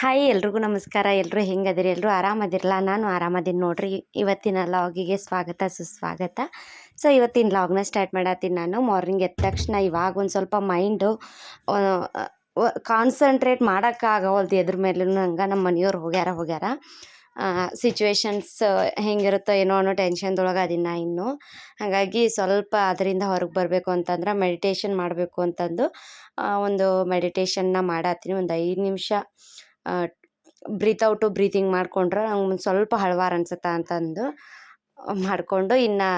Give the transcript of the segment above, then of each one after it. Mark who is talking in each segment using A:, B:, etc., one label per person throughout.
A: Hi ಎಲ್ರಿಗೂ ನಮಸ್ಕಾರ. ಎಲ್ಲರೂ ಹೆಂಗದಿರಿ? ಎಲ್ಲರೂ ಆರಾಮದಿರಲ್ಲ ನಾನು ಆರಾಮದಿನ ನೋಡ್ರಿ. ಇವತ್ತಿನ ಲಾಗಿಗೆ ಸ್ವಾಗತ, ಸುಸ್ವಾಗತ. ಸೊ ಇವತ್ತಿನ ಲಾಗ್ನ ಸ್ಟಾರ್ಟ್ ಮಾಡತ್ತೀನಿ ನಾನು. ಮಾರ್ನಿಂಗ್ ಎದ್ದ ತಕ್ಷಣ ಇವಾಗ ಒಂದು ಸ್ವಲ್ಪ ಮೈಂಡು ಕಾನ್ಸಂಟ್ರೇಟ್ ಮಾಡೋಕ್ಕಾಗವಲ್ದು ಎದ್ರ ಮೇಲೂ ಹಂಗೆ ನಮ್ಮ ಮನೆಯವ್ರು ಹೋಗ್ಯಾರ ಹೋಗ್ಯಾರ. ಸಿಚುವೇಶನ್ಸ್ ಹೆಂಗಿರುತ್ತೋ ಏನೋ ಅನ್ನೋ ಟೆನ್ಷನ್ದೊಳಗೆ ಅದೀನಿ ಇನ್ನು. ಹಾಗಾಗಿ ಸ್ವಲ್ಪ ಅದರಿಂದ ಹೊರಗೆ ಬರಬೇಕು ಅಂತಂದ್ರೆ ಮೆಡಿಟೇಷನ್ ಮಾಡಬೇಕು ಅಂತಂದು ಒಂದು ಮೆಡಿಟೇಷನ್ನ ಮಾಡತ್ತೀನಿ ಒಂದು ಐದು ನಿಮಿಷ ಬ್ರೀತ್ ಔಟು, ಬ್ರೀತಿಂಗ್ ಮಾಡ್ಕೊಂಡ್ರೆ ನಂಗೆ ಒಂದು ಸ್ವಲ್ಪ ಹಳವಾರ ಅನ್ಸುತ್ತೆ ಅಂತಂದು ಮಾಡಿಕೊಂಡು ಇನ್ನು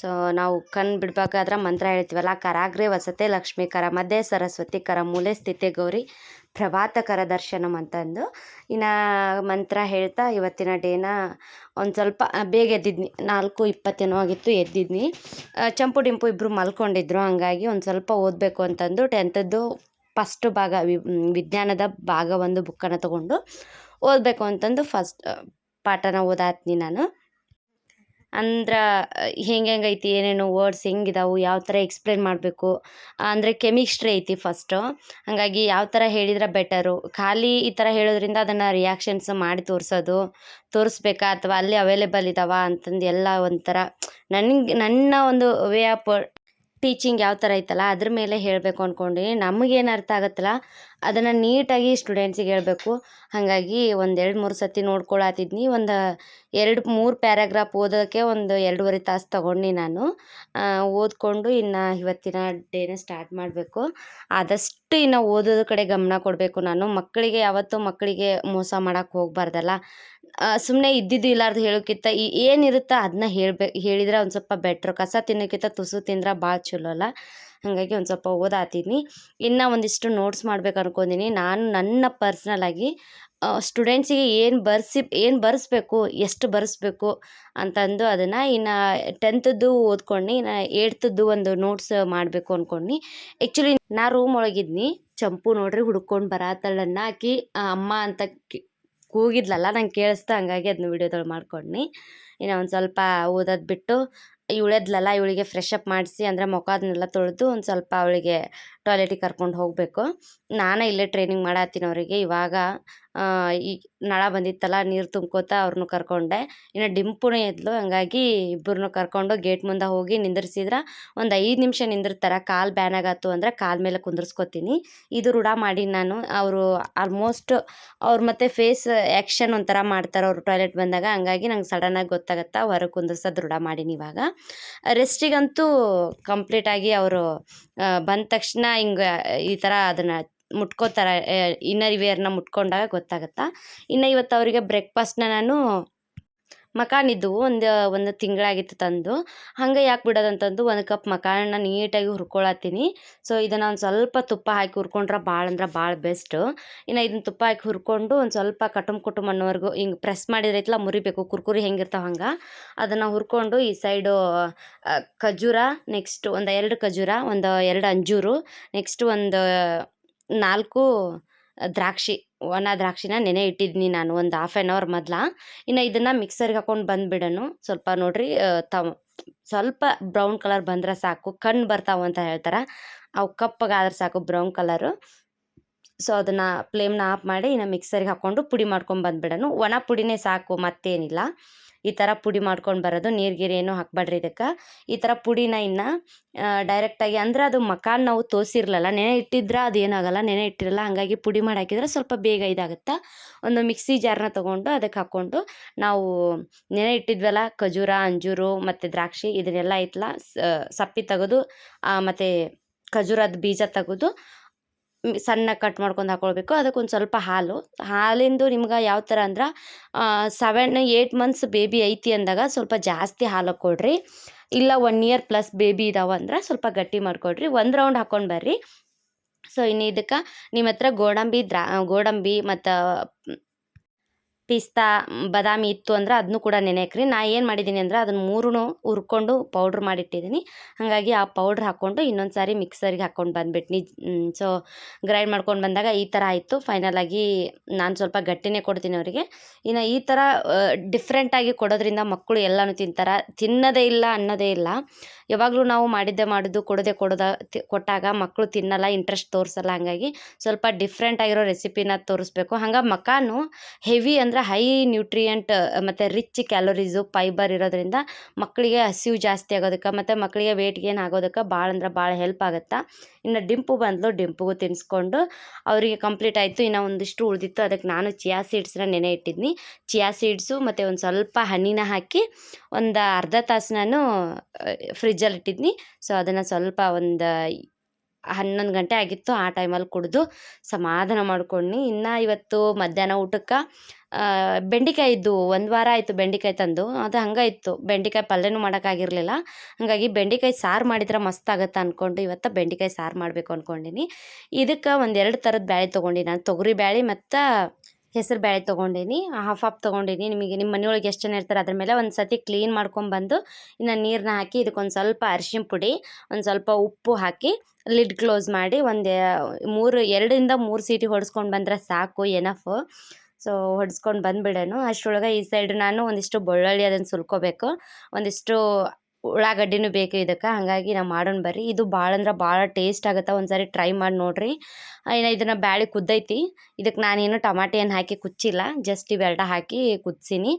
A: ಸೊ ನಾವು ಕಣ್ಣು ಬಿಡ್ಬೇಕಾದ್ರೆ ಮಂತ್ರ ಹೇಳ್ತೀವಲ್ಲ, ಕರಾಗ್ರೆ ವಸತೆ ಲಕ್ಷ್ಮೀ ಕರ, ಮಧ್ಯೆ ಸರಸ್ವತಿ ಕರ, ಮೂಲೆ ಸ್ಥಿತಿ ಗೌರಿ, ಪ್ರಭಾತ ಕರ ದರ್ಶನಂ ಅಂತಂದು ಇನ್ನು ಮಂತ್ರ ಹೇಳ್ತಾ ಇವತ್ತಿನ ಡೇನ ಒಂದು ಸ್ವಲ್ಪ ಬೇಗ ಎದ್ದಿದ್ನಿ, ನಾಲ್ಕು ಇಪ್ಪತ್ತೇನೋ ಆಗಿತ್ತು ಎದ್ದಿದ್ನಿ. ಚಂಪು ಡಿಂಪು ಇಬ್ಬರು ಮಲ್ಕೊಂಡಿದ್ರು, ಹಂಗಾಗಿ ಒಂದು ಸ್ವಲ್ಪ ಓದಬೇಕು ಅಂತಂದು ಟೆಂತದ್ದು ಫಸ್ಟ್ ಭಾಗ ವಿಜ್ಞಾನದ ಭಾಗ ಒಂದು ಬುಕ್ಕನ್ನು ತಗೊಂಡು ಓದಬೇಕು ಅಂತಂದು ಫಸ್ಟ್ ಪಾಠನ ಓದಾತ್ನಿ ನಾನು. ಅಂದ್ರೆ ಹೆಂಗೆ ಹೆಂಗೆ ಐತಿ, ಏನೇನು ವರ್ಡ್ಸ್ ಹೆಂಗಿದಾವು, ಯಾವ ಥರ ಎಕ್ಸ್ಪ್ಲೇನ್ ಮಾಡಬೇಕು ಅಂದರೆ ಕೆಮಿಸ್ಟ್ರಿ ಐತಿ ಫಸ್ಟು ಹಾಗಾಗಿ ಯಾವ ಥರ ಹೇಳಿದ್ರೆ ಬೆಟರು ಖಾಲಿ ಈ ಥರ ಹೇಳೋದ್ರಿಂದ ಅದನ್ನು ರಿಯಾಕ್ಷನ್ಸ್ ಮಾಡಿ ತೋರಿಸೋದು, ತೋರಿಸ್ಬೇಕಾ, ಅಥವಾ ಅಲ್ಲಿ ಅವೈಲೇಬಲ್ ಇದಾವ ಅಂತಂದು ಎಲ್ಲ ಒಂಥರ, ನನಗೆ, ನನ್ನ ಒಂದು ವೇ ಆಫ್ ಟೀಚಿಂಗ್ ಯಾವ ಥರ ಐತಲ್ಲ, ಅದ್ರ ಮೇಲೆ ಹೇಳಬೇಕು ಅಂದ್ಕೊಂಡೀನಿ ನಮಗೇನು ಅರ್ಥ ಆಗುತ್ತಲ್ಲ, ಅದನ್ನು ನೀಟಾಗಿ ಸ್ಟೂಡೆಂಟ್ಸಿಗೆ ಹೇಳಬೇಕು. ಹಾಗಾಗಿ ಒಂದು ಎರಡು ಮೂರು ಸತಿ ನೋಡ್ಕೊಳತಿದ್ನಿ. ಒಂದು ಎರಡು ಮೂರು ಪ್ಯಾರಾಗ್ರಾಫ್ ಓದೋಕ್ಕೆ ಒಂದು ಎರಡೂವರೆ ತಾಸು ತಗೊಂಡು ನಾನು. ಓದಿಕೊಂಡು ಇನ್ನು ಇವತ್ತಿನ ಡೇನ ಸ್ಟಾರ್ಟ್ ಮಾಡಬೇಕು. ಆದಷ್ಟು ಇನ್ನು ಓದೋದ್ರ ಕಡೆ ಗಮನ ಕೊಡಬೇಕು ನಾನು. ಮಕ್ಕಳಿಗೆ ಯಾವತ್ತೂ ಮಕ್ಕಳಿಗೆ ಮೋಸ ಮಾಡೋಕ್ಕೆ ಹೋಗಬಾರ್ದಲ್ಲ. ಸುಮ್ಮನೆ ಇದ್ದಿದ್ದು ಇಲ್ಲಾರ್ದು ಹೇಳೋಕ್ಕಿಂತ ಈ ಏನಿರುತ್ತೋ ಅದನ್ನ ಹೇಳ್ಬೇಕು ಹೇಳಿದ್ರೆ ಒಂದು ಸ್ವಲ್ಪ ಬೆಟ್ರು ಕಸ ತಿನ್ನೋಕ್ಕಿಂತ ತುಸು ತಿಂದ್ರೆ ಭಾಳ ಚಲೋ ಅಲ್ಲ. ಹಾಗಾಗಿ ಒಂದು ಸ್ವಲ್ಪ ಓದಾತೀನಿ. ಇನ್ನು ಒಂದಿಷ್ಟು ನೋಟ್ಸ್ ಮಾಡ್ಬೇಕು ಅನ್ಕೊಂಡಿನಿ. ನಾನು ನನ್ನ ಪರ್ಸ್ನಲಾಗಿ ಸ್ಟೂಡೆಂಟ್ಸಿಗೆ ಏನು ಬರ್ಸಿ, ಏನು ಬರೆಸ್ಬೇಕು, ಎಷ್ಟು ಬರೆಸ್ಬೇಕು ಅಂತಂದು ಅದನ್ನು ಇನ್ನು ಟೆಂತದ್ದು ಓದ್ಕೊಂಡು ಇನ್ನು ಏಟ್ತದ್ದು ಒಂದು ನೋಟ್ಸ್ ಮಾಡಬೇಕು ಅಂದ್ಕೊಂಡು ಆ್ಯಕ್ಚುಲಿ ನಾ ರೂಮ್ ಒಳಗಿದ್ನಿ, ಚಂಪು ನೋಡ್ರಿ ಹುಡ್ಕೊಂಡು ಬರತ್ತಳನ್ನ ಹಾಕಿ ಅಮ್ಮ ಅಂತ ಕೂಗಿದ್ಲಲ್ಲ ನಂಗೆ ಕೇಳಿಸ್ತಾ ಹಂಗಾಗಿ ಅದನ್ನ ವಿಡಿಯೋದೊಳಗೆ ಮಾಡ್ಕೊಂಡ್ನಿ. ಇನ್ನು ಒಂದು ಸ್ವಲ್ಪ ಓದೋದು ಬಿಟ್ಟು, ಇವಳೆದ್ಲಲ್ಲ, ಇವಳಿಗೆ ಫ್ರೆಶ್ ಅಪ್ ಮಾಡಿಸಿ, ಅಂದರೆ ಮುಖದನ್ನೆಲ್ಲ ತೊಳೆದು ಒಂದು ಸ್ವಲ್ಪ ಅವಳಿಗೆ ಟಾಯ್ಲೆಟಿಗೆ ಕರ್ಕೊಂಡು ಹೋಗಬೇಕು. ನಾನು ಇಲ್ಲೇ ಟ್ರೈನಿಂಗ್ ಮಾಡತ್ತೀನಿ ಅವರಿಗೆ. ಇವಾಗ ಈ ನಳ ಬಂದಿತ್ತಲ್ಲ, ನೀರು ತುಂಬ್ಕೋತಾ ಅವ್ರನ್ನೂ ಕರ್ಕೊಂಡೆ. ಇನ್ನು ಡಿಂಪುನೇ ಎದ್ಲು ಹಂಗಾಗಿ ಇಬ್ಬರನ್ನೂ ಕರ್ಕೊಂಡು ಗೇಟ್ ಮುಂದೆ ಹೋಗಿ ನಿಂದಿರ್ಸಿದ್ರೆ ಒಂದು ಐದು ನಿಮಿಷ ನಿಂದಿರ್ತಾರೆ. ಕಾಲು ಬ್ಯಾನಾಗತ್ತು ಅಂದರೆ ಕಾಲು ಮೇಲೆ ಕುಂದಿರ್ಸ್ಕೊತೀನಿ. ಇದು ರೂಢ ಮಾಡಿ ನಾನು. ಅವರು ಆಲ್ಮೋಸ್ಟ್ ಅವ್ರು ಮತ್ತೆ ಫೇಸ್ ಆ್ಯಕ್ಷನ್ ಒಂಥರ ಮಾಡ್ತಾರೆ ಅವರು ಟಾಯ್ಲೆಟ್ ಬಂದಾಗ. ಹಂಗಾಗಿ ನಂಗೆ ಸಡನ್ನಾಗಿ ಗೊತ್ತಾಗತ್ತಾ, ಹೊರಗೆ ಕುಂದಿರ್ಸೋದು ರೂಢ ಮಾಡೀನಿ ಇವಾಗ. ರೆಸ್ಟಿಗಂತೂ ಕಂಪ್ಲೀಟಾಗಿ ಅವರು ಬಂದ ತಕ್ಷಣ ಹಿಂಗೆ ಈ ಥರ ಅದನ್ನು ಮುಟ್ಕೋತಾರೆ ಇನ್ನರ್ ವೇರ್ನ ಮುಟ್ಕೊಂಡಾಗ ಗೊತ್ತಾಗುತ್ತೆ? ಇನ್ನು ಇವತ್ತು ಅವರಿಗೆ ಬ್ರೇಕ್ಫಾಸ್ಟ್ನ ನಾನು ಮಕಾನಿದ್ದವು ಒಂದು ಒಂದು ತಿಂಗಳಾಗಿತ್ತು ತಂದು. ಹಂಗೆ ಯಾಕೆ ಬಿಡೋದಂತಂದು ಒಂದು ಕಪ್ ಮಕಾನ ನೀಟಾಗಿ ಹುರ್ಕೊಳತ್ತೀನಿ. ಸೊ ಇದನ್ನು ಒಂದು ಸ್ವಲ್ಪ ತುಪ್ಪ ಹಾಕಿ ಹುರ್ಕೊಂಡ್ರೆ ಭಾಳ ಅಂದ್ರೆ ಭಾಳ ಬೆಸ್ಟು. ಇನ್ನು ಇದನ್ನ ತುಪ್ಪ ಹಾಕಿ ಹುರ್ಕೊಂಡು ಒಂದು ಸ್ವಲ್ಪ ಕಟುಮ್ ಕುಟುಂಬ ಅನ್ನೋವರೆಗೂ, ಹಿಂಗೆ ಪ್ರೆಸ್ ಮಾಡಿದ್ರೈತಲ್ಲ ಮುರಿಬೇಕು ಕುರ್ಕುರಿ ಹೆಂಗಿರ್ತಾವೆ ಹಂಗೆ. ಅದನ್ನು ಹುರ್ಕೊಂಡು ಈ ಸೈಡು ಖಜೂರ, ನೆಕ್ಸ್ಟ್ ಒಂದು ಎರಡು ಖಜೂರ, ಒಂದು ಎರಡು ಅಂಜೂರು, ನೆಕ್ಸ್ಟ್ ಒಂದು ನಾಲ್ಕು ದ್ರಾಕ್ಷಿ, ಒಣ ದ್ರಾಕ್ಷಿನ ನೆನೆ ಇಟ್ಟಿದ್ದೀನಿ ನಾನು ಒಂದು ಹಾಫ್ ಆ್ಯನ್ ಅವರ್ ಮೊದ್ಲ. ಇನ್ನು ಇದನ್ನು ಮಿಕ್ಸರ್ಗೆ ಹಾಕೊಂಡು ಬಂದುಬಿಡೋಣ. ಸ್ವಲ್ಪ ನೋಡಿರಿ ತ, ಸ್ವಲ್ಪ ಬ್ರೌನ್ ಕಲರ್ ಬಂದರೆ ಸಾಕು, ಕಣ್ಣು ಬರ್ತಾವೆ ಅಂತ ಹೇಳ್ತಾರೆ. ಅವು ಕಪ್ಪಗಾದ್ರೆ ಸಾಕು ಬ್ರೌನ್ ಕಲರು ಸೊ ಅದನ್ನು ಫ್ಲೇಮ್ನ ಆಫ್ ಮಾಡಿ ಇನ್ನು ಮಿಕ್ಸರ್ಗೆ ಹಾಕ್ಕೊಂಡು ಪುಡಿ ಮಾಡ್ಕೊಂಡು ಬಂದುಬಿಡೋನು ಒಣ ಪುಡಿನೇ ಸಾಕು, ಮತ್ತೇನಿಲ್ಲ. ಈ ಥರ ಪುಡಿ ಮಾಡ್ಕೊಂಡು ಬರೋದು ನೀರು ಏನೂ ಹಾಕ್ಬೇಡ್ರಿ ಇದಕ್ಕೆ. ಈ ಥರ ಪುಡಿನ ಇನ್ನು ಡೈರೆಕ್ಟಾಗಿ ಅಂದ್ರೆ ಅದು ಮಕಾನ್ ನಾವು ತೋರಿಸಿರ್ಲಲ್ಲ, ನೆನೆ ಇಟ್ಟಿದ್ರೆ ಅದು ಏನಾಗಲ್ಲ, ನೆನೆ ಇಟ್ಟಿರಲ್ಲ, ಹಾಗಾಗಿ ಪುಡಿ ಮಾಡಿ ಹಾಕಿದ್ರೆ ಸ್ವಲ್ಪ ಬೇಗ ಇದಾಗುತ್ತೆ. ಒಂದು ಮಿಕ್ಸಿ ಜಾರ್ನ ತೊಗೊಂಡು ಅದಕ್ಕೆ ಹಾಕ್ಕೊಂಡು ನಾವು ನೆನೆ ಇಟ್ಟಿದ್ವಲ್ಲ, ಖಜೂರ, ಅಂಜೂರು, ಮತ್ತು ದ್ರಾಕ್ಷಿ ಇದನ್ನೆಲ್ಲ ಐತಲ್ಲ ಸಪ್ಪಿ ತೆಗೆದು ಮತ್ತು ಖಜೂರದ ಬೀಜ ತೆಗೆದು ಸಣ್ಣ ಕಟ್ ಮಾಡ್ಕೊಂಡು ಹಾಕ್ಕೊಳ್ಬೇಕು ಅದಕ್ಕೊಂದು ಸ್ವಲ್ಪ ಹಾಲು. ಹಾಲಿಂದು ನಿಮ್ಗೆ ಯಾವ ಥರ ಅಂದ್ರೆ ಸೆವೆನ್ ಏಯ್ಟ್ ಮಂತ್ಸ್ ಬೇಬಿ ಐತಿ ಅಂದಾಗ ಸ್ವಲ್ಪ ಜಾಸ್ತಿ ಹಾಲು ಕೊಡ್ರಿ. ಇಲ್ಲ ಒನ್ ಇಯರ್ ಪ್ಲಸ್ ಬೇಬಿ ಇದಾವೆ ಅಂದ್ರೆ ಸ್ವಲ್ಪ ಗಟ್ಟಿ ಮಾಡಿಕೊಡ್ರಿ. ಒಂದು ರೌಂಡ್ ಹಾಕ್ಕೊಂಡು ಬರ್ರಿ. ಸೊ ಇನ್ನು ಇದಕ್ಕೆ ನಿಮ್ಮ ಹತ್ರ ಗೋಡಂಬಿ ದ್ರಾ, ಗೋಡಂಬಿ ಮತ್ತು ಪಿಸ್ತಾ, ಬಾದಾಮಿ ಇತ್ತು ಅಂದ್ರೆ ಅದನ್ನು ಕೂಡ ನೆನೆಯಕ್ರಿ ನಾ ಏನು ಮಾಡಿದ್ದೀನಿ ಅಂದ್ರೆ ಅದನ್ನು ಮೂರೂ ಹುರ್ಕೊಂಡು ಪೌಡ್ರ್ ಮಾಡಿಟ್ಟಿದ್ದೀನಿ. ಹಾಗಾಗಿ ಆ ಪೌಡ್ರ್ ಹಾಕ್ಕೊಂಡು ಇನ್ನೊಂದು ಸಾರಿ ಮಿಕ್ಸರಿಗೆ ಹಾಕ್ಕೊಂಡು ಬಂದ್ಬಿಟ್ನಿ. ಸೊ ಗ್ರೈಂಡ್ ಮಾಡ್ಕೊಂಡು ಬಂದಾಗ ಈ ಥರ ಆಯಿತು. ಫೈನಲಾಗಿ ನಾನು ಸ್ವಲ್ಪ ಗಟ್ಟಿನೇ ಕೊಡ್ತೀನಿ ಅವರಿಗೆ. ಇನ್ನು ಈ ಥರ ಡಿಫ್ರೆಂಟಾಗಿ ಕೊಡೋದ್ರಿಂದ ಮಕ್ಕಳು ಎಲ್ಲನೂ ತಿಂತಾರೆ. ತಿನ್ನೋದೇ ಇಲ್ಲ ಅನ್ನೋದೇ ಇಲ್ಲ. ಯಾವಾಗಲೂ ನಾವು ಮಾಡಿದ್ದೆ ಮಾಡೋದು, ಕೊಡೋದೇ ಕೊಡೋದ ಕೊಟ್ಟಾಗ ಮಕ್ಕಳು ತಿನ್ನಲ್ಲ ಇಂಟ್ರೆಸ್ಟ್ ತೋರಿಸಲ್ಲ. ಹಾಗಾಗಿ ಸ್ವಲ್ಪ ಡಿಫ್ರೆಂಟ್ ಆಗಿರೋ ರೆಸಿಪಿನ ತೋರಿಸ್ಬೇಕು. ಹಂಗೆ ಮಕಾನು ಹೆವಿ ಅಂದರೆ ಹೈ ನ್ಯೂಟ್ರಿಯೆಂಟ್, ಮತ್ತು ರಿಚ್ ಕ್ಯಾಲೋರೀಸು, ಫೈಬರ್ ಇರೋದ್ರಿಂದ ಮಕ್ಕಳಿಗೆ ಹಸಿವು ಜಾಸ್ತಿ ಆಗೋದಕ್ಕೆ ಮತ್ತು ಮಕ್ಕಳಿಗೆ ವೇಟ್ ಗೇನ್ ಆಗೋದಕ್ಕೆ ಭಾಳ ಅಂದ್ರೆ ಭಾಳ ಹೆಲ್ಪ್ ಆಗುತ್ತೆ? ಇನ್ನು ಡಿಂಪು ಬಂದಲು, ಡಿಂಪುಗೂ ತಿನ್ನಿಸ್ಕೊಂಡು ಅವರಿಗೆ ಕಂಪ್ಲೀಟ್ ಆಯಿತು. ಇನ್ನು ಒಂದಿಷ್ಟು ಉಳಿದಿತ್ತು. ಅದಕ್ಕೆ ನಾನು ಚಿಯಾ ಸೀಡ್ಸ್ನ ನೆನೆ ಇಟ್ಟಿದ್ನಿ. ಚಿಯಾ ಸೀಡ್ಸು ಮತ್ತು ಒಂದು ಸ್ವಲ್ಪ ಹಣ್ಣಿನ ಹಾಕಿ ಒಂದು ಅರ್ಧ ತಾಸು ನಾನು ಫ್ರಿಜ್ಜಲ್ಲಿ ಇಟ್ಟಿದ್ನಿ. ಸೊ ಅದನ್ನು ಸ್ವಲ್ಪ ಒಂದು ಹನ್ನೊಂದು ಗಂಟೆ ಆಗಿತ್ತು ಆ ಟೈಮಲ್ಲಿ ಕುಡಿದು ಸಮಾಧಾನ ಮಾಡ್ಕೊಂಡು ಇನ್ನು ಇವತ್ತು ಮಧ್ಯಾಹ್ನ ಊಟಕ್ಕೆ ಬೆಂಡೆಕಾಯಿ ಇದ್ದು ಒಂದು ವಾರ ಆಯಿತು ಬೆಂಡೆಕಾಯಿ ತಂದು. ಅದು ಹಂಗೆ ಇತ್ತು ಬೆಂಡೆಕಾಯಿ ಪಲ್ಯನೂ ಮಾಡೋಕ್ಕಾಗಿರಲಿಲ್ಲ. ಹಾಗಾಗಿ ಬೆಂಡೆಕಾಯಿ ಸಾರು ಮಾಡಿದ್ರೆ ಮಸ್ತ್ ಆಗುತ್ತೆ ಅಂದ್ಕೊಂಡು ಇವತ್ತು ಬೆಂಡೆಕಾಯಿ ಸಾರು ಮಾಡಬೇಕು ಅಂದ್ಕೊಂಡಿನಿ ಇದಕ್ಕೆ ಒಂದೆರಡು ಥರದ ಬ್ಯಾಳೆ ತೊಗೊಂಡು. ನಾನು ತೊಗರಿ ಬ್ಯಾಳೆ ಮತ್ತು ಹೆಸರು ಬೇಳೆ ತೊಗೊಂಡೀನಿ ಹಾಫ್ ಹಾಫ್ ತೊಗೊಂಡೀನಿ. ನಿಮಗೆ ನಿಮ್ಮ ಮನೆಯೊಳಗೆ ಎಷ್ಟು ಜನ ಇರ್ತಾರೆ ಅದ್ರ ಮೇಲೆ ಒಂದು ಸತಿ ಕ್ಲೀನ್ ಮಾಡ್ಕೊಂಬಂದು ಇನ್ನು ನೀರನ್ನ ಹಾಕಿ ಇದಕ್ಕೊಂದು ಸ್ವಲ್ಪ ಅರಿಶಿನ ಪುಡಿ, ಒಂದು ಸ್ವಲ್ಪ ಉಪ್ಪು ಹಾಕಿ ಲಿಡ್ ಕ್ಲೋಸ್ ಮಾಡಿ ಒಂದು ಮೂರು, ಎರಡರಿಂದ ಮೂರು ಸೀಟಿ ಹೊಡೆಸ್ಕೊಂಡು ಬಂದರೆ ಸಾಕು ಎನಫ್ ಸೊ ಹೊಡೆಸ್ಕೊಂಡು ಬಂದುಬಿಡೋಣ ಅಷ್ಟರೊಳಗೆ ಈ ಸೈಡ್ ನಾನು ಒಂದಿಷ್ಟು ಬೆಳ್ಳುಳ್ಳಿ ಅದನ್ನು ಸುಲ್ಕೋಬೇಕು. ಒಂದಿಷ್ಟು ಉಳ್ಳಾಗಡ್ಡಿನೂ ಬೇಕು ಇದಕ್ಕೆ. ಹಾಗಾಗಿ ನಾವು ಮಾಡೋಣ ಬರ್ರಿ. ಇದು ಭಾಳ ಅಂದ್ರೆ ಭಾಳ ಟೇಸ್ಟ್ ಆಗುತ್ತೆ. ಒಂದು ಸಾರಿ ಟ್ರೈ ಮಾಡಿ ನೋಡಿರಿ. ಇನ್ನು ಇದನ್ನು ಬ್ಯಾಳಿ ಕುದ್ದೈತಿ. ಇದಕ್ಕೆ ನಾನೇನು ಟಮಾಟೆ ಏನು ಹಾಕಿ ಕುಚ್ಚಿಲ್ಲ. ಜಸ್ಟ್ ಇವೆರಡ ಹಾಕಿ ಕುದಿಸೀನಿ.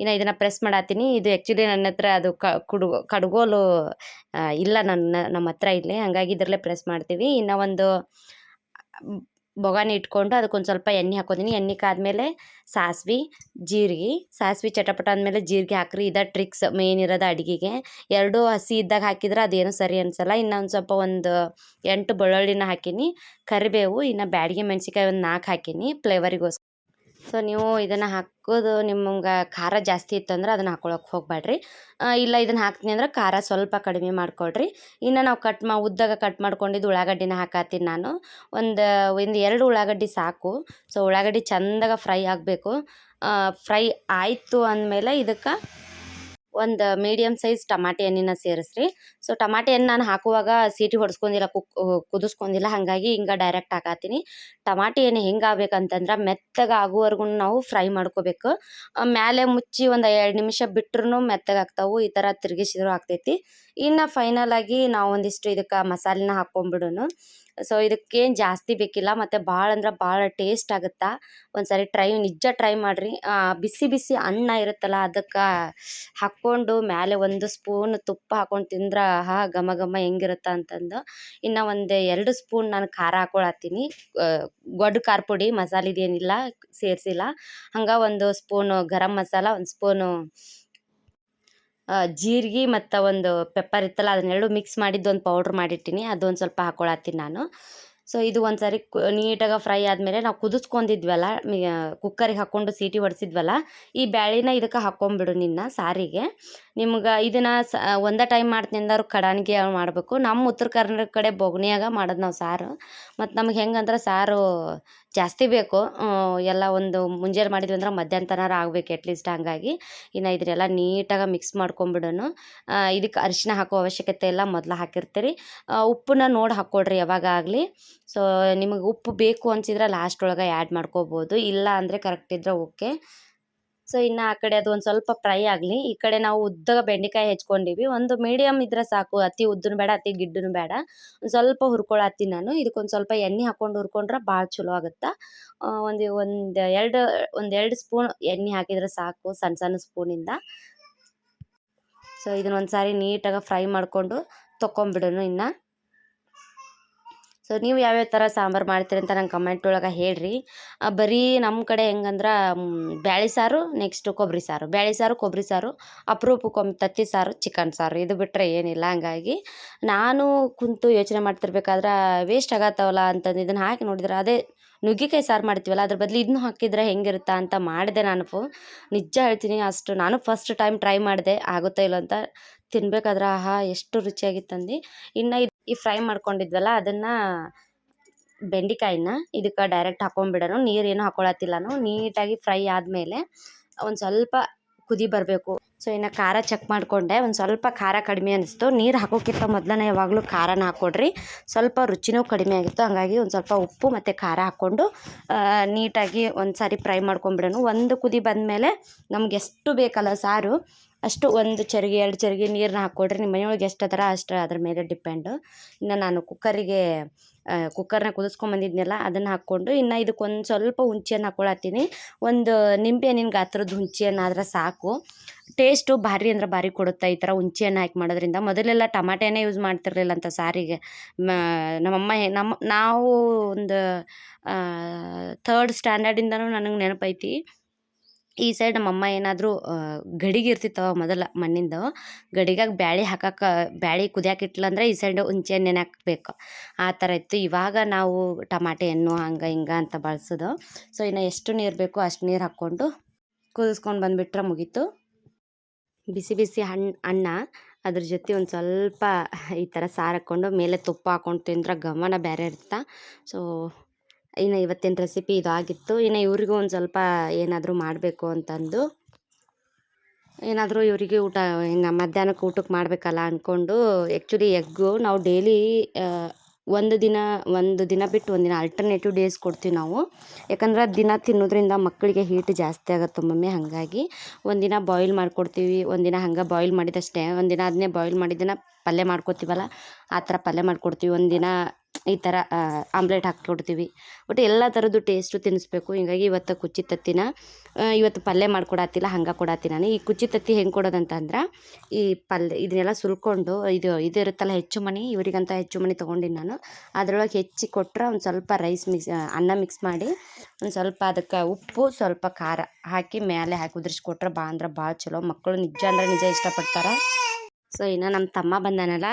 A: ಇನ್ನು ಇದನ್ನು ಪ್ರೆಸ್ ಮಾಡತ್ತೀನಿ ಇದು ಆ್ಯಕ್ಚುಲಿ ನನ್ನ ಹತ್ರ ಅದು ಕುಡು ಕಡ್ಗೋಲು ಇಲ್ಲ ನನ್ನ, ನಮ್ಮ ಹತ್ರ ಇಲ್ಲೇ. ಹಾಗಾಗಿ ಇದರಲ್ಲೇ ಪ್ರೆಸ್ ಮಾಡ್ತೀವಿ. ಇನ್ನು ಒಂದು ಬೊಗಾನಿ ಇಟ್ಕೊಂಡು ಅದಕ್ಕೊಂದು ಸ್ವಲ್ಪ ಎಣ್ಣೆ ಹಾಕೋತೀನಿ. ಎಣ್ಣೆ ಕಾದ್ಮೇಲೆ ಸಾಸ್ವೆ, ಜೀರಿಗೆ. ಸಾಸ್ವೆ ಚಟಪಟ ಅಂದಮೇಲೆ ಜೀರಿಗೆ ಹಾಕ್ರಿ. ಇದ ಟ್ರಿಕ್ಸ್ ಮೇನ್ ಇರೋದು ಅಡುಗೆಗೆ. ಎರಡು ಹಸಿ ಇದ್ದಾಗ ಹಾಕಿದ್ರೆ ಅದೇನು ಸರಿ ಅನಿಸಲ್ಲ. ಇನ್ನೊಂದು ಸ್ವಲ್ಪ ಒಂದು ಎಂಟು ಬೆಳ್ಳುಳ್ಳಿನ ಹಾಕೀನಿ. ಕರಿಬೇವು, ಇನ್ನು ಬ್ಯಾಡಿಗೆ ಮೆಣಸಿಕಾಯಿ ಒಂದು ನಾಲ್ಕು ಹಾಕೀನಿ. ಫ್ಲೇವರಿಗೋಸ್ಕರ ಸೊ ನೀವು ಇದನ್ನು ಹಾಕೋದು ನಿಮ್ಗೆ ಖಾರ ಜಾಸ್ತಿ ಇತ್ತಂದ್ರೆ ಅದನ್ನು ಹಾಕೊಳಕ್ಕೆ ಹೋಗಬೇಡ್ರಿ ಇಲ್ಲ ಇದನ್ನು ಹಾಕ್ತೀನಿ ಅಂದ್ರೆ ಖಾರ ಸ್ವಲ್ಪ ಕಡಿಮೆ ಮಾಡ್ಕೊಳ್ರಿ. ಇನ್ನು ನಾವು ಕಟ್ ಮಾ, ಉದ್ದಾಗ ಕಟ್ ಮಾಡ್ಕೊಂಡಿದ್ದು ಉಳ್ಳಾಗಡ್ಡಿನ ಹಾಕತ್ತೀನಿ ನಾನು. ಒಂದು ಒಂದು ಎರಡು ಉಳ್ಳಾಗಡ್ಡಿ ಸಾಕು. ಸೊ ಉಳ್ಳಾಗಡ್ಡಿ ಚಂದಾಗ ಫ್ರೈ ಆಗಬೇಕು. ಫ್ರೈ ಆಯಿತು ಅಂದಮೇಲೆ ಇದಕ್ಕೆ ಒಂದು ಮೀಡಿಯಮ್ ಸೈಜ್ ಟಮಾಟೆ ಹಣ್ಣಿನ ಸೇರಿಸ್ರಿ. ಸೊ ಟಮಾಟೆ ಹಣ್ಣು ನಾನು ಹಾಕುವಾಗ ಸೀಟಿ ಹೊಡ್ಸ್ಕೊಂಡಿಲ್ಲ, ಕುಕ್ ಕುದಿಸ್ಕೊಂಡಿಲ್ಲ. ಹಾಗಾಗಿ ಹಿಂಗೆ ಡೈರೆಕ್ಟ್ ಹಾಕತ್ತೀನಿ ಟಮಾಟೆ ಹಣ್ಣು ಹೆಂಗೆ ಆಗ್ಬೇಕಂತಂದ್ರೆ ಮೆತ್ತಗೆ ಆಗುವವರೆಗೂ ನಾವು ಫ್ರೈ ಮಾಡ್ಕೋಬೇಕು. ಮೇಲೆ ಮುಚ್ಚಿ ಒಂದು ಎರಡು ನಿಮಿಷ ಬಿಟ್ರೂ ಮೆತ್ತಗೆ ಆಗ್ತಾವು. ಈ ಥರ ತಿರುಗಿಸಿದ್ರು ಆಗ್ತೈತಿ. ಇನ್ನು ಫೈನಲ್ ಆಗಿ ನಾವು ಒಂದಿಷ್ಟು ಇದಕ್ಕೆ ಮಸಾಲೆನ ಹಾಕ್ಕೊಂಬಿಡೋನು ಸೊ ಇದಕ್ಕೇನು ಜಾಸ್ತಿ ಬೇಕಿಲ್ಲ, ಮತ್ತು ಭಾಳ ಅಂದ್ರೆ ಭಾಳ ಟೇಸ್ಟ್ ಆಗುತ್ತೆ? ಒಂದು ಟ್ರೈ ನಿಜ ಟ್ರೈ ಮಾಡಿರಿ. ಬಿಸಿ ಬಿಸಿ ಅನ್ನ ಇರುತ್ತಲ್ಲ, ಅದಕ್ಕೆ ಹಾಕ್ಕೊಂಡು ಮೇಲೆ ಒಂದು ಸ್ಪೂನ್ ತುಪ್ಪ ಹಾಕ್ಕೊಂಡು ತಿಂದ್ರೆ, ಆಹಾ, ಘಮ ಘಮ ಹೆಂಗಿರುತ್ತೆ ಅಂತಂದು. ಇನ್ನು ಒಂದು ಎರಡು ಸ್ಪೂನ್ ನಾನು ಖಾರ ಹಾಕೊಳತ್ತೀನಿ. ಗೊಡ್ಡು ಖಾರ ಪುಡಿ ಮಸಾಲಿದೇನಿಲ್ಲ, ಸೇರಿಸಿಲ್ಲ. ಹಂಗೆ ಒಂದು ಸ್ಪೂನು ಗರಂ ಮಸಾಲ, ಒಂದು ಸ್ಪೂನು ಜೀರಿಗೆ ಮತ್ತು ಒಂದು ಪೆಪ್ಪರ್ ಇತ್ತಲ್ಲ ಅದನ್ನೆರಡು ಮಿಕ್ಸ್ ಮಾಡಿದ್ದು ಒಂದು ಪೌಡ್ರ್ ಮಾಡಿಟ್ಟಿನಿ. ಅದೊಂದು ಸ್ವಲ್ಪ ಹಾಕೊಳತ್ತೀನಿ ನಾನು. ಸೊ ಇದು ಒಂದು ಸಾರಿ ನೀಟಾಗಿ ಫ್ರೈ ಆದಮೇಲೆ ನಾವು ಕುದಿಸ್ಕೊಂಡಿದ್ವಲ್ಲ ಕುಕ್ಕರಿಗೆ ಹಾಕ್ಕೊಂಡು ಸೀಟಿ ಹೊಡೆಸಿದ್ವಲ್ಲ, ಈ ಬ್ಯಾಳಿನ ಇದಕ್ಕೆ ಹಾಕ್ಕೊಂಬಿಡು ನಿನ್ನ ಸಾರಿಗೆ. ನಿಮ್ಗೆ ಇದನ್ನು ಸ ಒಂದೇ ಟೈಮ್ ಮಾಡ್ತೀನಿ ಅಂದವ್ರು ಕಡಾಣಿಗೆ ಮಾಡಬೇಕು. ನಮ್ಮ ಉತ್ತರ ಕರ್ನಾಟಕ ಕಡೆ ಬೊಗ್ಣಿಯಾಗ ಮಾಡೋದು ನಾವು ಸಾರು. ಮತ್ತು ನಮ್ಗೆ ಹೆಂಗಂದ್ರೆ ಸಾರು ಜಾಸ್ತಿ ಬೇಕು. ಎಲ್ಲ ಒಂದು ಮುಂಜಾನೆ ಮಾಡಿದ್ವಿ ಅಂದ್ರೆ ಮಧ್ಯಾಹ್ನ ತನಕ ಆಗ್ಬೇಕು ಅಟ್ಲೀಸ್ಟ್ ಹಂಗಾಗಿ. ಇನ್ನು ಇದನ್ನೆಲ್ಲ ನೀಟಾಗಿ ಮಿಕ್ಸ್ ಮಾಡ್ಕೊಂಬಿಡೋನು ಇದಕ್ಕೆ ಅರಿಶಿನ ಹಾಕೋ ಅವಶ್ಯಕತೆ ಇಲ್ಲ. ಮೊದಲು ಹಾಕಿರ್ತೀರಿ. ಉಪ್ಪನ್ನ ನೋಡಿ ಹಾಕ್ಕೊಡ್ರಿ ಯಾವಾಗ ಆಗಲಿ. ಸೊ ನಿಮಗೆ ಉಪ್ಪು ಬೇಕು ಅನ್ಸಿದ್ರೆ ಲಾಸ್ಟ್ ಒಳಗೆ ಆ್ಯಡ್ ಮಾಡ್ಕೋಬೋದು. ಇಲ್ಲ ಅಂದರೆ ಕರೆಕ್ಟ್ ಇದ್ರೆ ಓಕೆ ಸೊ, ಇನ್ನು ಆ ಕಡೆ ಅದು ಒಂದು ಸ್ವಲ್ಪ ಫ್ರೈ ಆಗಲಿ. ಈ ಕಡೆ ನಾವು ಉದ್ದ ಬೆಂಡೆಕಾಯಿ ಹೆಚ್ಕೊಂಡಿವಿ. ಒಂದು ಮೀಡಿಯಮ್ ಇದ್ರೆ ಸಾಕು. ಅತಿ ಉದ್ದನು ಬೇಡ, ಅತಿ ಗಿಡ್ಡನು ಬೇಡ. ಒಂದು ಸ್ವಲ್ಪ ಹುರ್ಕೊಳತ್ತೀನಿ ನಾನು. ಇದಕ್ಕೊಂದು ಸ್ವಲ್ಪ ಎಣ್ಣೆ ಹಾಕ್ಕೊಂಡು ಹುರ್ಕೊಂಡ್ರೆ ಭಾಳ ಚಲೋ ಆಗುತ್ತೆ? ಒಂದು ಒಂದು ಎರಡು ಒಂದು ಎರಡು ಸ್ಪೂನ್ ಎಣ್ಣೆ ಹಾಕಿದ್ರೆ ಸಾಕು ಸಣ್ಣ ಸಣ್ಣ ಸ್ಪೂನಿಂದ. ಸೊ, ಇದನ್ನ ಒಂದು ಸಾರಿ ನೀಟಾಗಿ ಫ್ರೈ ಮಾಡಿಕೊಂಡು ತೊಗೊಂಬಿಡೋನು ಇನ್ನು. ಸೊ ನೀವು ಯಾವ್ಯಾವ ಥರ ಸಾಂಬಾರು ಮಾಡ್ತೀರಿ ಅಂತ ನಂಗೆ ಕಮೆಂಟ್ ಒಳಗೆ ಹೇಳ್ರಿ. ಬರೀ ನಮ್ಮ ಕಡೆ ಹೆಂಗಂದ್ರೆ ಬ್ಯಾಳಿ ಸಾರು ನೆಕ್ಸ್ಟು ಕೊಬ್ಬರಿ ಸಾರು. ಬ್ಯಾಳಿ ಸಾರು ಕೊಬ್ಬರಿ ಸಾರು, ಅಪರೂಪಕ್ಕೊಮ್ಮೆ ತತ್ತಿ ಸಾರು ಚಿಕನ್ ಸಾರು. ಇದು ಬಿಟ್ಟರೆ ಏನಿಲ್ಲ, ಹಂಗಾಗಿ ನಾನು ಕುಂತು ಯೋಚನೆ ಮಾಡ್ತಿರ್ಬೇಕಾದ್ರೆ ವೇಸ್ಟ್ ಆಗತ್ತವಲ್ಲ ಅಂತಂದು ಇದನ್ನು ಹಾಕಿ ನೋಡಿದ್ರೆ ಅದೇ ನುಗ್ಗೆಕಾಯಿ ಸಾರು ಮಾಡ್ತೀವಲ್ಲ, ಅದ್ರ ಬದಲು ಇದನ್ನು ಹಾಕಿದ್ರೆ ಹೆಂಗಿರುತ್ತಾ ಅಂತ ಮಾಡಿದೆ ನಾನು ಫು, ನಿಜ ಹೇಳ್ತೀನಿ ಅಷ್ಟು ನಾನು ಫಸ್ಟ್ ಟೈಮ್ ಟ್ರೈ ಮಾಡಿದೆ, ಆಗುತ್ತೋ ಇಲ್ಲ ಅಂತ ತಿನ್ಬೇಕಾದ್ರೆ ಆಹಾ, ಎಷ್ಟು ರುಚಿಯಾಗಿತ್ತಂದು ಇನ್ನು ಇದು, ಈ ಫ್ರೈ ಮಾಡ್ಕೊಂಡಿದ್ವಲ್ಲ, ಅದನ್ನು ಬೆಂಡೆಕಾಯಿನ ಇದಕ್ಕೆ ಡೈರೆಕ್ಟ್ ಹಾಕೊಂಡ್ಬಿಡೋಣ ನೀರೇನು ಹಾಕೊಳತ್ತಿಲ್ಲ ನೀಟಾಗಿ ಫ್ರೈ ಆದಮೇಲೆ ಒಂದು ಸ್ವಲ್ಪ ಕುದಿ ಬರಬೇಕು. ಸೊ ಇನ್ನು ಖಾರ ಚೆಕ್ ಮಾಡಿಕೊಂಡೆ. ಒಂದು ಸ್ವಲ್ಪ ಖಾರ ಕಡಿಮೆ ಅನಿಸ್ತು. ನೀರು ಹಾಕೋಕ್ಕಿಂತ ಮೊದಲನೇ ಯಾವಾಗಲೂ ಖಾರನ ಹಾಕ್ಕೊಡ್ರಿ ಸ್ವಲ್ಪ ರುಚಿನೂ ಕಡಿಮೆ ಆಗಿತ್ತು. ಹಾಗಾಗಿ ಒಂದು ಸ್ವಲ್ಪ ಉಪ್ಪು ಮತ್ತು ಖಾರ ಹಾಕ್ಕೊಂಡು ನೀಟಾಗಿ ಒಂದು ಸಾರಿ ಫ್ರೈ ಮಾಡ್ಕೊಂಬಿಡೋಣ. ಒಂದು ಕುದಿ ಬಂದಮೇಲೆ ನಮ್ಗೆ ಎಷ್ಟು ಬೇಕಲ್ಲ ಸಾರು, ಅಷ್ಟು ಒಂದು ಚರಿಗೆ, ಎರಡು ಚರಿಗೆ ನೀರನ್ನ ಹಾಕ್ಕೊಡ್ರಿ ನಿಮ್ಮ ಮನೆಯೊಳಗೆ ಎಷ್ಟು ಅದರ ಅಷ್ಟು ಅದ್ರ ಮೇಲೆ ಡಿಪೆಂಡು. ಇನ್ನು ನಾನು ಕುಕ್ಕರಿಗೆ ಕುಕ್ಕರ್ನ ಕುದಿಸ್ಕೊಂಬಂದಿದ್ನಲ್ಲ ಅದನ್ನು ಹಾಕ್ಕೊಂಡು ಇನ್ನು ಇದಕ್ಕೊಂದು ಸ್ವಲ್ಪ ಹುಂಚಿಯನ್ನು ಹಾಕ್ಕೊಳತ್ತೀನಿ ಒಂದು ನಿಂಬೆ ಹಣ್ಣಿನ ಗಾತ್ರದ ಹುಂಚಿಯನ್ನಾದ್ರೆ ಸಾಕು. ಟೇಸ್ಟು ಭಾರಿ ಅಂದ್ರೆ ಭಾರಿ ಕೊಡುತ್ತೆ ಈ ಥರ ಹುಂಚೆಹಣ್ಣು ಹಾಕಿ ಮಾಡೋದ್ರಿಂದ. ಮೊದಲೆಲ್ಲ ಟಮಾಟೆನೇ ಯೂಸ್ ಮಾಡ್ತಿರ್ಲಿಲ್ಲ ಅಂತ ಸಾರಿಗೆ ನಮ್ಮಮ್ಮ ನಮ್ಮ ನಾವು ಒಂದು ಥರ್ಡ್ ಸ್ಟ್ಯಾಂಡರ್ಡಿಂದನೂ ನನಗೆ ನೆನಪೈತಿ. ಈ ಸೈಡ್ ನಮ್ಮಮ್ಮ ಏನಾದರೂ ಗಡಿಗೆ ಇರ್ತಿತ್ತವ ಮೊದಲ ಮಣ್ಣಿಂದು, ಗಡಿಗಾಗ ಬ್ಯಾಳಿ ಹಾಕಕ್ಕೆ ಬ್ಯಾಳಿ ಕುದಿಯಾಕೆ ಇಟ್ಲಂದ್ರೆ ಈ ಸೈಡ್ ಹುಂಚೆ ಹಣ್ಣು ಹಾಕ್ಬೇಕು. ಆ ಥರ ಇತ್ತು. ಇವಾಗ ನಾವು ಟಮಾಟೆ ಹಣ್ಣು ಹಂಗೆ ಹಿಂಗೆ ಅಂತ ಬಳಸೋದು. ಸೊ ಇನ್ನು ಎಷ್ಟು ನೀರು ಬೇಕೋ ಅಷ್ಟು ನೀರು ಹಾಕ್ಕೊಂಡು ಕುದಿಸ್ಕೊಂಡು ಬಂದುಬಿಟ್ರೆ ಮುಗೀತು. ಬಿಸಿ ಬಿಸಿ ಹಣ್ಣು ಅನ್ನ ಅದ್ರ ಜೊತೆ ಒಂದು ಸ್ವಲ್ಪ ಈ ಥರ ಸಾರು ಹಾಕ್ಕೊಂಡು ಮೇಲೆ ತುಪ್ಪ ಹಾಕ್ಕೊಂಡು ತಿಂದ್ರೆ ಗಮನ ಬೇರೆ ಇರುತ್ತೆ ಸೊ ಇನ್ನು ಇವತ್ತಿನ ರೆಸಿಪಿ ಇದು ಆಗಿತ್ತು. ಇನ್ನು ಇವ್ರಿಗೂ ಒಂದು ಸ್ವಲ್ಪ ಏನಾದರೂ ಮಾಡಬೇಕು ಅಂತಂದು. ಏನಾದರೂ ಇವರಿಗೆ ಊಟ, ಇನ್ನು ಮಧ್ಯಾಹ್ನಕ್ಕೆ ಊಟಕ್ಕೆ ಮಾಡಬೇಕಲ್ಲ ಅಂದ್ಕೊಂಡು ಆ್ಯಕ್ಚುಲಿ ಎಗ್ಗು ನಾವು ಡೈಲಿ ಒಂದು ದಿನ ಒಂದು ದಿನ ಬಿಟ್ಟು ಒಂದಿನ ಆಲ್ಟರ್ನೇಟಿವ್ ಡೇಸ್ ಕೊಡ್ತೀವಿ ನಾವು. ಯಾಕಂದ್ರೆ ದಿನ ತಿನ್ನೋದ್ರಿಂದ ಮಕ್ಕಳಿಗೆ ಹೀಟ್ ಜಾಸ್ತಿ ಆಗುತ್ತೆ ಒಮ್ಮೊಮ್ಮೆ ಹಾಗಾಗಿ ಒಂದಿನ ಬಾಯ್ಲ್ ಮಾಡ್ಕೊಡ್ತೀವಿ, ಒಂದಿನ ಹಂಗೆ ಬಾಯ್ಲ್ ಮಾಡಿದಷ್ಟೇ. ಒಂದಿನ ಅದನ್ನೇ ಬಾಯ್ಲ್ ಮಾಡಿದ್ದನ್ನು ಪಲ್ಯ ಮಾಡ್ಕೊತೀವಲ್ಲ, ಆ ಥರ ಪಲ್ಯ ಮಾಡಿಕೊಡ್ತೀವಿ. ಒಂದಿನ ಈ ಥರ ಆಮ್ಲೆಟ್ ಹಾಕ್ಕೊಡ್ತೀವಿ. ಒಟ್ಟು ಎಲ್ಲ ಥರದ್ದು ಟೇಸ್ಟು ತಿನ್ನಿಸ್ಬೇಕು. ಹೀಗಾಗಿ ಇವತ್ತು ಕುಚ್ಚಿ ತತ್ತಿನ ಇವತ್ತು ಪಲ್ಯ ಮಾಡ್ಕೊಡತ್ತಿಲ್ಲ ಹಂಗೆ ಕೊಡತ್ತಿ ನಾನು. ಈ ಕುಚ್ಚಿ ತತ್ತಿ ಹೆಂಗೆ ಕೊಡೋದಂತಂದ್ರೆ, ಈ ಪಲ್ಯ, ಇದನ್ನೆಲ್ಲ ಸುಲ್ಕೊಂಡು, ಇದು ಇದು ಹೆಚ್ಚು ಮಣಿ, ಇವರಿಗಂತ ಹೆಚ್ಚು ಮಣಿ ತೊಗೊಂಡಿನಿ ನಾನು. ಅದರೊಳಗೆ ಹೆಚ್ಚಿ ಕೊಟ್ಟರೆ ಒಂದು ಸ್ವಲ್ಪ ರೈಸ್ ಮಿಕ್ಸ್ ಅನ್ನ ಮಿಕ್ಸ್ ಮಾಡಿ, ಒಂದು ಸ್ವಲ್ಪ ಅದಕ್ಕೆ ಉಪ್ಪು, ಸ್ವಲ್ಪ ಖಾರ ಹಾಕಿ ಮೇಲೆ ಹಾಕಿ ಉದ್ರಿಸ್ಕೊಟ್ರೆ ಬಾ ಅಂದ್ರೆ ಭಾಳ ಚಲೋ. ಮಕ್ಕಳು ನಿಜ ಅಂದ್ರೆ ನಿಜ ಇಷ್ಟಪಡ್ತಾರೆ. ಸೊ, ಇನ್ನು ನಮ್ಮ ತಮ್ಮ ಬಂದಾನಲ್ಲ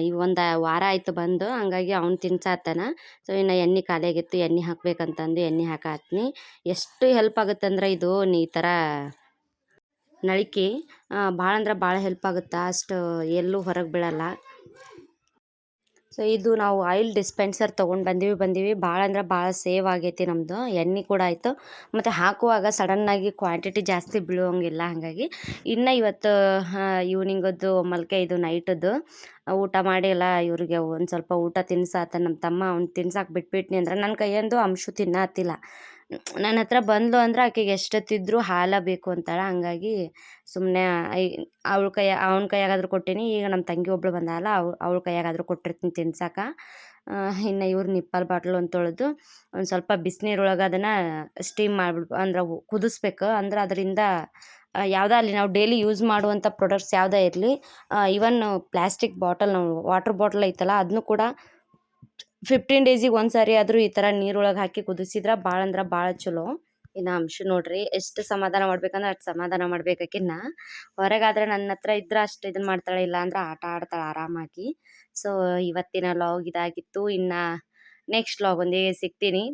A: ಈ ಒಂದು ವಾರ ಆಯಿತು ಬಂದು, ಹಂಗಾಗಿ ಅವ್ನು ತಿನ್ಸಾತ್ತಾನ ಸೊ, ಇನ್ನು ಎಣ್ಣೆ ಖಾಲಿಯಾಗಿತ್ತು, ಎಣ್ಣೆ ಹಾಕ್ಬೇಕಂತಂದು ಎಣ್ಣೆ ಹಾಕಾತ್ನಿ. ಎಷ್ಟು ಹೆಲ್ಪ್ ಆಗುತ್ತೆ ಅಂದ್ರೆ ಇದು ಈ ಥರ ನಳಿಕೆ ಭಾಳ ಅಂದ್ರೆ ಭಾಳ ಹೆಲ್ಪ್ ಆಗುತ್ತೆ? ಅಷ್ಟು ಎಲ್ಲೂ ಹೊರಗೆ ಬೀಳಲ್ಲ. ಸೊ ಇದು ನಾವು ಆಯಿಲ್ ಡಿಸ್ಪೆನ್ಸರ್ ತೊಗೊಂಡು ಬಂದೀವಿ ಬಂದೀವಿ. ಭಾಳ ಅಂದ್ರೆ ಭಾಳ ಸೇವ್ ಆಗೈತಿ ನಮ್ಮದು ಎಣ್ಣೆ ಕೂಡ ಆಯಿತು. ಮತ್ತು ಹಾಕುವಾಗ ಸಡನ್ನಾಗಿ ಕ್ವಾಂಟಿಟಿ ಜಾಸ್ತಿ ಬೀಳುವಂಗಿಲ್ಲ ಹಾಗಾಗಿ. ಇನ್ನು ಇವತ್ತು ಈವ್ನಿಂಗದ್ದು ಮಲ್ಕೆ ಇದು ನೈಟದ್ದು ಊಟ ಮಾಡಿ ಎಲ್ಲ ಇವ್ರಿಗೆ. ಒಂದು ಸ್ವಲ್ಪ ಊಟ ತಿನ್ಸಾತ. ನಮ್ಮ ತಮ್ಮ ಅವ್ನು ತಿನ್ಸಾಕೆ ಬಿಟ್ಬಿಟ್ನಿ ಅಂದ್ರೆ ನನ್ನ ಕೈಯಂದು ಅಂಶು ತಿನ್ನತ್ತಿಲ್ಲ ನನ್ನ ಹತ್ರ ಬಂದ್ಲು ಅಂದ್ರೆ ಆಕೆಗೆ ಎಷ್ಟೊತ್ತಿದ್ರು ಹಾಲ ಬೇಕು ಅಂತಾಳೆ. ಹಂಗಾಗಿ ಸುಮ್ಮನೆ ಅವಳ ಕೈ, ಅವ್ನ ಕೈಯಾಗಾದ್ರೂ ಕೊಟ್ಟೀನಿ. ಈಗ ನಮ್ಮ ತಂಗಿ ಒಬ್ಳು ಬಂದಾಳಲ್ಲ, ಅವ್, ಅವಳ ಕೈಯಾಗಾದ್ರೂ ಕೊಟ್ಟಿರ್ತೀನಿ ತಿನ್ಸಾಕ. ಇನ್ನು ಇವ್ರು ನಿಪ್ಪಲ್ ಬಾಟ್ಲು ಅಂತ ತೊಳೆದು ಒಂದು ಸ್ವಲ್ಪ ಬಿಸಿನೀರೊಳಗೆ ಅದನ್ನು ಸ್ಟೀಮ್ ಮಾಡಿಬಿಡ್, ಅಂದ್ರೆ ಕುದಿಸ್ಬೇಕು. ಅಂದ್ರೆ ಅದರಿಂದ ಯಾವುದೇ ಅಲ್ಲಿ ನಾವು ಡೈಲಿ ಯೂಸ್ ಮಾಡುವಂಥ ಪ್ರಾಡಕ್ಟ್ಸ್ ಯಾವುದೇ ಇರಲಿ. ಇವನ್ ಪ್ಲಾಸ್ಟಿಕ್ ಬಾಟಲ್ ನಾವು ವಾಟ್ರ್ ಬಾಟಲ್ ಐತಲ್ಲ ಅದನ್ನು ಕೂಡ ಫಿಫ್ಟೀನ್ ಡೇಸಿಗೆ ಒಂದು ಸಾರಿ ಆದರೂ ಈ ಥರ ನೀರೊಳಗೆ ಹಾಕಿ ಕುದಿಸಿದ್ರೆ ಭಾಳ ಅಂದ್ರೆ ಭಾಳ ಚಲೋ. ಇನ್ನು ಅಂಶ ನೋಡ್ರಿ, ಎಷ್ಟು ಸಮಾಧಾನ ಮಾಡ್ಬೇಕಂದ್ರೆ ಅಷ್ಟು ಸಮಾಧಾನ ಮಾಡ್ಬೇಕಾಕಿನ್ನ ಹೊರಗಾದ್ರೆ ನನ್ನ ಹತ್ರ ಇದ್ರೆ ಅಷ್ಟು ಇದನ್ನ ಮಾಡ್ತಾಳೆ, ಇಲ್ಲ ಅಂದ್ರೆ ಆಟ ಆಡ್ತಾಳೆ ಆರಾಮಾಗಿ. ಸೊ ಇವತ್ತಿನ ಲಾಗ್ ಇದಾಗಿತ್ತು. ಇನ್ನು ನೆಕ್ಸ್ಟ್ ಲಾಗ್ ಒಂದೇ ಸಿಗ್ತೀನಿ.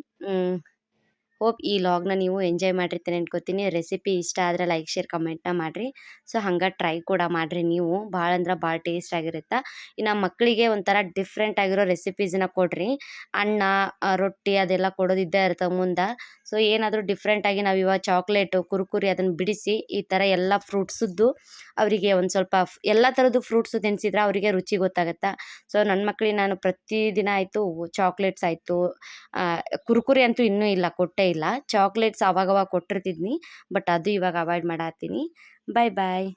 A: ಹೋಪ್ ಈ ಲಾಗ್ನ ನೀವು ಎಂಜಾಯ್ ಮಾಡಿರ್ತೀನಿ ಅನ್ಕೋತೀನಿ. ರೆಸಿಪಿ ಇಷ್ಟ ಆದರೆ ಲೈಕ್, ಶೇರ್, ಕಮೆಂಟ್ನ ಮಾಡಿರಿ. ಸೊ, ಹಂಗೆ ಟ್ರೈ ಕೂಡ ಮಾಡಿರಿ ನೀವು. ಭಾಳ ಅಂದ್ರೆ ಭಾಳ ಟೇಸ್ಟ್ ಆಗಿರುತ್ತೆ. ಇನ್ನು ಮಕ್ಕಳಿಗೆ ಒಂಥರ ಡಿಫ್ರೆಂಟ್ ಆಗಿರೋ ರೆಸಿಪೀಸನ್ನ ಕೊಡ್ರಿ. ಅನ್ನ ರೊಟ್ಟಿ ಅದೆಲ್ಲ ಕೊಡೋದಿದ್ದೇ ಇರ್ತವೆ ಮುಂದೆ. ಸೊ, ಏನಾದರೂ ಡಿಫ್ರೆಂಟಾಗಿ ನಾವು ಇವಾಗ ಚಾಕ್ಲೇಟು, ಕುರ್ಕುರಿ ಅದನ್ನು ಬಿಡಿಸಿ ಈ ಥರ ಎಲ್ಲ ಫ್ರೂಟ್ಸದ್ದು ಅವರಿಗೆ ಒಂದು ಸ್ವಲ್ಪ ಎಲ್ಲ ಥರದ್ದು ಫ್ರೂಟ್ಸು ತಿನ್ನಿಸಿದ್ರೆ ಅವರಿಗೆ ರುಚಿ ಗೊತ್ತಾಗುತ್ತೆ. ಸೊ ನನ್ನ ಮಕ್ಕಳಿಗೆ ನಾನು ಪ್ರತಿದಿನ ಆಯಿತು ಚಾಕ್ಲೇಟ್ಸ್ ಆಯಿತು. ಕುರ್ಕುರಿ ಅಂತೂ ಇನ್ನೂ ಇಲ್ಲ, ಕೊಟ್ಟೇ ಇಲ್ಲ. ಚಾಕ್ಲೇಟ್ಸ್ ಅವಾಗವಾಗ ಕೊಟ್ಟಿರ್ತಿದ್ನಿ ಬಟ್ ಅದು ಇವಾಗ ಅವಾಯ್ಡ್ ಮಾಡತ್ತೀನಿ. ಬಾಯ್ ಬಾಯ್